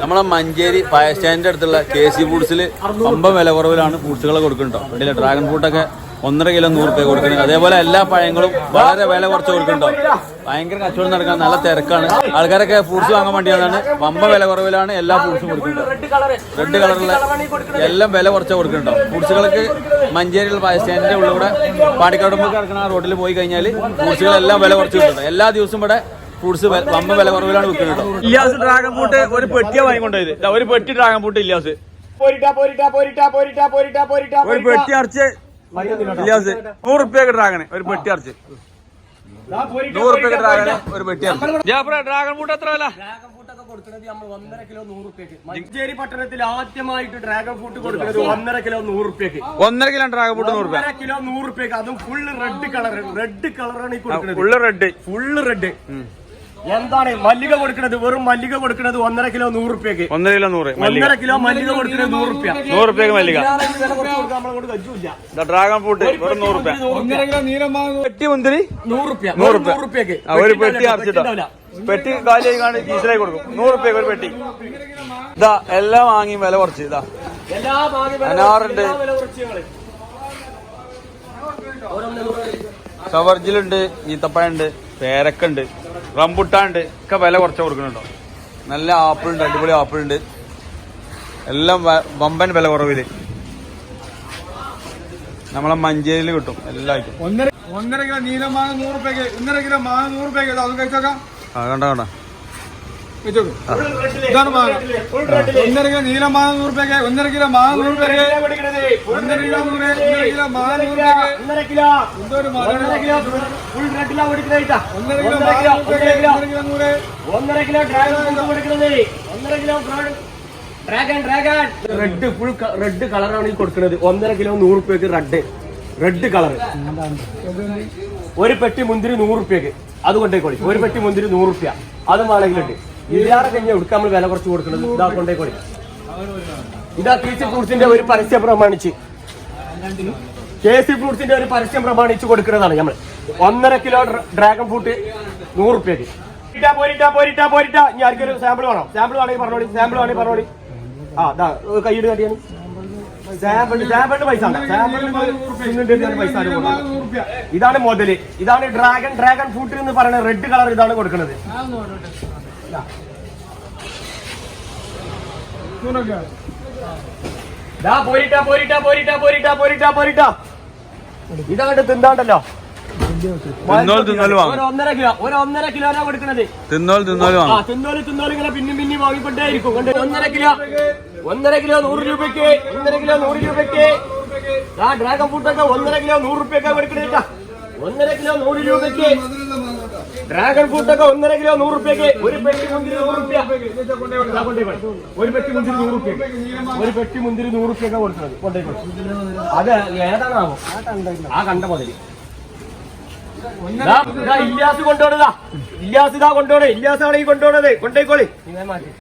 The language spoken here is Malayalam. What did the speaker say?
നമ്മളെ മഞ്ചേരി ഫയർ സ്റ്റാൻഡിന്റെ അടുത്തുള്ള കെ സി ഫുഡ്സിൽ പമ്പ വില കുറവിലാണ് ഫ്രൂട്ട്സുകൾ കൊടുക്കുന്നുണ്ടോ കണ്ടില്ല? ഡ്രാഗൺ ഫ്രൂട്ടൊക്കെ ഒന്നര കിലോ നൂറ് രൂപ കൊടുക്കുന്നത് അതേപോലെ എല്ലാ പഴങ്ങളും വളരെ വില കുറച്ച് കൊടുക്കുന്നുണ്ടോ ഭയങ്കര കച്ചവടം നടക്കാൻ നല്ല തിരക്കാണ്. ആൾക്കാരൊക്കെ ഫ്രൂട്ട്സ് വാങ്ങാൻ വേണ്ടിയാണ്. വമ്പ വില കുറവിലാണ് എല്ലാ ഫ്രൂട്ട്സും കൊടുക്കുന്നത് റെഡ് കളറിലെ എല്ലാം വില കുറച്ച് കൊടുക്കുന്നുണ്ടോ ഫ്രൂട്ട്സുകൾക്ക് മഞ്ചേരിയുള്ള ഫയർ സ്റ്റാൻഡിന്റെ ഉള്ളിൽ കൂടെ പാടിക്കാടുമ്പോൾ കിടക്കുന്ന റോഡിൽ പോയി കഴിഞ്ഞാൽ ഫ്രൂട്ട്സുകളെല്ലാം വില കുറച്ച് കിട്ടുന്നുണ്ട് എല്ലാ ദിവസവും ഇവിടെ ഫ്രൂട്ട്സ് വമ്പ വില കുറവിലാണ് വിൽക്കുന്നത് ഇല്ലാസ് ഡ്രാഗൺ ഫ്രൂട്ട് ഒരു പെട്ടിയാ വാങ്ങിക്കൊണ്ടത്. ഒരു പെട്ടി ഡ്രാഗൺ ഫ്രൂട്ട് ഇല്ലാസ് പോരിട്ടാ പോരിട്ടാ പോരിട്ടാ പോരിട്ടാ പോരിട്ടാ പോരിട്ടാ ഒരു പെട്ടി അറച്ച് ഇല്ലാസ് നൂറ് റുപ്യക്ക് ഡ്രാഗണ് ഒരു പെട്ടി അറച്ച് നൂറ് റുപ്യൊക്കെ ഡ്രാഗണ് ഒരു പെട്ടി അറച്ച് ജാഫ്ര ഡ്രാഗൺ ഫ്രൂട്ട് എത്ര വില? മഞ്ചേരി പട്ടണത്തിൽ ആദ്യമായിട്ട് ഡ്രാഗൺ ഫ്രൂട്ട് കൊടുക്കുന്നത് ഒന്നര കിലോ നൂറ് റുപ്യക്ക് ഒന്നര കിലോ ഡ്രാഗൺ ഫ്രൂട്ട് നൂറ് രൂപ ഒന്നര കിലോ നൂറ് റുപ്യക്ക് അതും ഫുള്ള് റെഡ് കളർ റെഡ് കളറാണ് ഈ കൊടുക്കുന്നത്. ഫുള്ള് റെഡ് ഫുള്ള് റെഡ് എന്താണ് മല്ലിക കൊടുക്കുന്നത്? വെറും മല്ലിക കൊടുക്കുന്നത് ഒന്നര കിലോ നൂറ് റുപ്യക്ക്. ഒന്നര കിലോ നൂറ്. മല്ലിക. ഒന്നര കിലോ മല്ലിക കൊടുക്കുന്നത് നൂറ് റുപ്യ. നൂറ് റുപ്യക്ക് മല്ലിക. ഡ്രാഗൺ ഫ്രൂട്ട് വെറും നൂറ് റുപ്യ. ഒന്നര കിലോ നീലമാങ്ങ പെട്ടി മുന്തിരി? നൂറ് റുപ്യ. നൂറ് നൂറ് റുപ്യ. റുപ്യക്ക്. ഒരു പെട്ടി അറച്ചിട്ടോ പെട്ടി കാലിയായി കാണി കീസിലായി കൊടുക്കും. നൂറ് റുപ്യക്ക് ഒരു പെട്ടി. ഇതാ എല്ലാം വാങ്ങി വില കുറച്ച് ഇതാ. എല്ലാ മാങ്ങ വില അനാറുണ്ട്. സവർജിലുണ്ട് ഈത്തപ്പഴമുണ്ട് പേരക്കുണ്ട്. റംബുട്ടാണ്ട് ഒക്കെ വില കുറച്ച് കൊടുക്കുന്നുണ്ടോ? നല്ല ആപ്പിൾ ഉണ്ട് അടിപൊളി ആപ്പിൾ ഉണ്ട് എല്ലാം വമ്പൻ വില കുറവിൽ. നമ്മളെ മഞ്ചേരിയിൽ കിട്ടും എല്ലാവർക്കും ഒന്നര ഒന്നര കിലോ നീലമാങ്ങ നൂറ് രൂപയ്ക്ക് ഒന്നര കിലോ മാങ്ങ നൂറ് രൂപയ്ക്ക് അത് കഴിച്ചോക്കാം. ആ കണ്ട കണ്ട. ഇതാണ് മാങ്ങ ഒന്നര കിലോ നീലമാങ്ങ നൂറ് രൂപയ്ക്ക് ഒന്നര കിലോ മാങ്ങ നൂറ് രൂപയ്ക്ക്. ഒന്നര കിലോ നൂറ് ഒന്നര കിലോ മാങ്ങ നൂറ് രൂപയ്ക്ക് ഒന്നര കിലോ ഒന്നര കിലോ. ഒന്നര കിലോ ഒന്നര മാങ്ങ കിലോ ഒന്നര കിലോ കിലോ നൂറ് ഒന്നര കിലോ ഡ്രാഗൺ ഒന്നര kilo dragon dragon red full red കളറാണ് ഈ കൊടുക്കുന്നത് ഒന്നര കിലോ നൂറ് രൂപയ്ക്ക് റെഡ് റെഡ് കളർ ഒരു പെട്ടി മുന്തിരി നൂറ് രൂപയ്ക്ക് അത് കൊണ്ടേക്കോളി ഒരു പെട്ടി മുന്തിരി നൂറ് രൂപ അതും വേണമെങ്കിലുണ്ട് ഇതിലാറെ കഴിഞ്ഞാൽ എടുക്കാൻ നമ്മൾ വില കുറച്ച് കൊടുക്കുന്നത്. ഇതാ കൊണ്ടേ കൊണ്ടേക്കോളി ഇതാ കീച്ചി ഫ്രൂട്ട്സിന്റെ ഒരു പരസ്യം പ്രമാണിച്ച്. കെ സി ഫ്രൂട്ട്സിന്റെ ഒരു പരസ്യം പ്രമാണിച്ച് കൊടുക്കുന്നതാണ് നമ്മൾ ഒന്നര കിലോ ഡ്രാഗൺ ഫ്രൂട്ട് നൂറ് റുപ്യക്ക് പോരിട്ടാ പോരിട്ടാ പോരിട്ടാ. പോരിട്ടാ ഇനി ആർക്കൊരു സാമ്പിൾ വേണം? സാമ്പിൾ വേണമെങ്കിൽ പറഞ്ഞോളി സാമ്പിൾ വേണമെങ്കിൽ പറഞ്ഞോളി. ആ ഇതാ കൈയ്യിട്ട് കാട്ടിയാണ് ഇതാണ് മുതൽ. ഇതാണ് ഡ്രാഗൺ ഡ്രാഗൺ ഫ്രൂട്ട് എന്ന് പറയുന്ന റെഡ് കളർ ഇതാണ് കൊടുക്കുന്നത്. പോരിട്ടാ പോരിട്ടാ പോരിട്ടാ പോരിട്ടാ പോരിട്ടാ പോരിട്ടാ. ഇതങ്ങോട്ട് തിന്താണ്ടല്ലോ തിന്നോൽ ഒരു ഒന്നര കിലോ ഒരു ഒന്നര കിലോനാ കൊടുക്കുന്നത് തിന്നോൽ വാങ്ങും. തിന്നോൽ തിന്നോൽ ഇങ്ങനെ പിന്നും പിന്നും വാങ്ങിക്കൊണ്ടേയിരിക്കും. കണ്ട്? ഒന്നര കിലോ ഒന്നര കിലോ നൂറ് രൂപയ്ക്ക് ഒന്നര കിലോ നൂറ് രൂപയ്ക്ക്. ആ ഡ്രാഗൺ ഫ്രൂട്ടൊക്കെ ഒന്നര കിലോ നൂറ് രൂപയൊക്കെ കൊടുക്കണേട്ടാ ഒന്നര കിലോ നൂറ് രൂപയ്ക്ക്. ഡ്രാഗൺ ഫ്രൂട്ട് ഒക്കെ ഒന്നര കിലോ നൂറ് രൂപയ്ക്ക് ഒരു പെട്ടി മുന്തിരി നൂറ് കൊടു. ഒരു പെട്ടി മുന്തിരി നൂറ് റുപ്യ ഒരു പെട്ടി മുന്തിരി നൂറ് രൂപയൊക്കെ കൊടുത്തത് കൊണ്ടേ കൊടു. അത് ഏതാണാവോ ആ കണ്ട മുതൽ. ഇല്ലാസ് കൊണ്ടുപോണതാ. ഇല്ലാസ് ഇതാ കൊണ്ടുപോണേ ഇല്ലാസ് ആണെങ്കിൽ കൊണ്ടുപോണത്. കൊണ്ടേക്കോളി